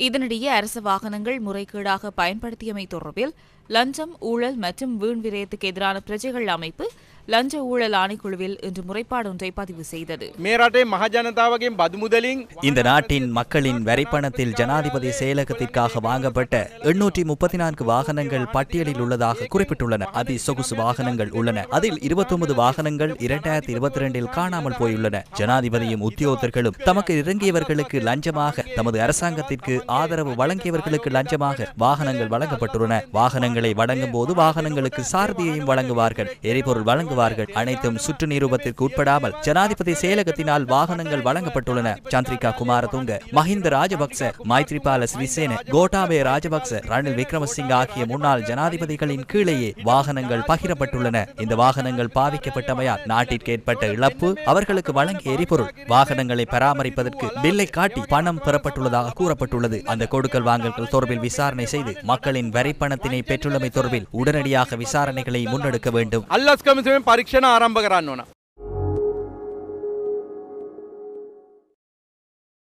இதனிடையே அரசு வாகனங்கள் முறைகேடாக பயன்படுத்தியமை தொடர்பில் லஞ்சம் ஊழல் மற்றும் வீண் விரயத்துக்கு எதிரான பிரஜைகள் அமைப்பு லஞ்ச ஊழல் ஆணைக்குழுவில் இன்று முறைப்பாடு ஒன்றை பதிவு செய்தது. இந்த நாட்டின் மக்களின் வரிப்பணத்தில் ஜனாதிபதி செயலகத்திற்காக வாங்கப்பட்ட எண்ணூற்றி முப்பத்தி நான்கு வாகனங்கள் பட்டியலில் உள்ளதாக குறிப்பிட்டுள்ளன. அதி சொகுசு வாகனங்கள் உள்ளன. அதில் இருபத்தொன்பது வாகனங்கள் இரண்டாயிரத்தி இருபத்தி இரண்டில் காணாமல் போயுள்ளன. ஜனாதிபதியும் உத்தியோகர்களும் தமக்கு இறங்கியவர்களுக்கு லஞ்சமாக தமது அரசாங்கத்திற்கு ஆதரவு வழங்கியவர்களுக்கு லஞ்சமாக வாகனங்கள் வழங்கப்பட்டுள்ளன. வாகனங்களை வழங்கும் போது வாகனங்களுக்கு சாரதியையும் வழங்குவார்கள். எரிபொருள் வழங்குவார்கள். செலுத்துவார்கள் அனைத்தும் சுற்று நிரூபத்திற்கு உட்படாமல் ஜனாதிபதி செயலகத்தினால் வாகனங்கள் வழங்கப்பட்டுள்ளன. சந்திரிகா குமாரதுங்க மஹிந்த ராஜபக்ச மைத்ரிபால சிறிசேன கோட்டாபய ராஜபக்ச ரணில் விக்ரமசிங்க ஆகிய முன்னாள் ஜனாதிபதிகளின் கீழேயே வாகனங்கள் பகிரப்பட்டுள்ளன. இந்த வாகனங்கள் பாவிக்கப்பட்டமையால் நாட்டிற்கு ஏற்பட்ட இழப்பு அவர்களுக்கு வழங்கிய எரிபொருள். வாகனங்களை பராமரிப்பதற்கு பில்லை காட்டி பணம் பெறப்பட்டுள்ளதாக கூறப்பட்டுள்ளது. அந்த கொடுக்கல் வாங்கல்கள் தொடர்பில் விசாரணை செய்து மக்களின் வரிப்பணத்தினை பெற்றுள்ளமை தொடர்பில் உடனடியாக விசாரணைகளை முன்னெடுக்க வேண்டும். පරීක්ෂණ ආරම්භ කරන්න ඕන.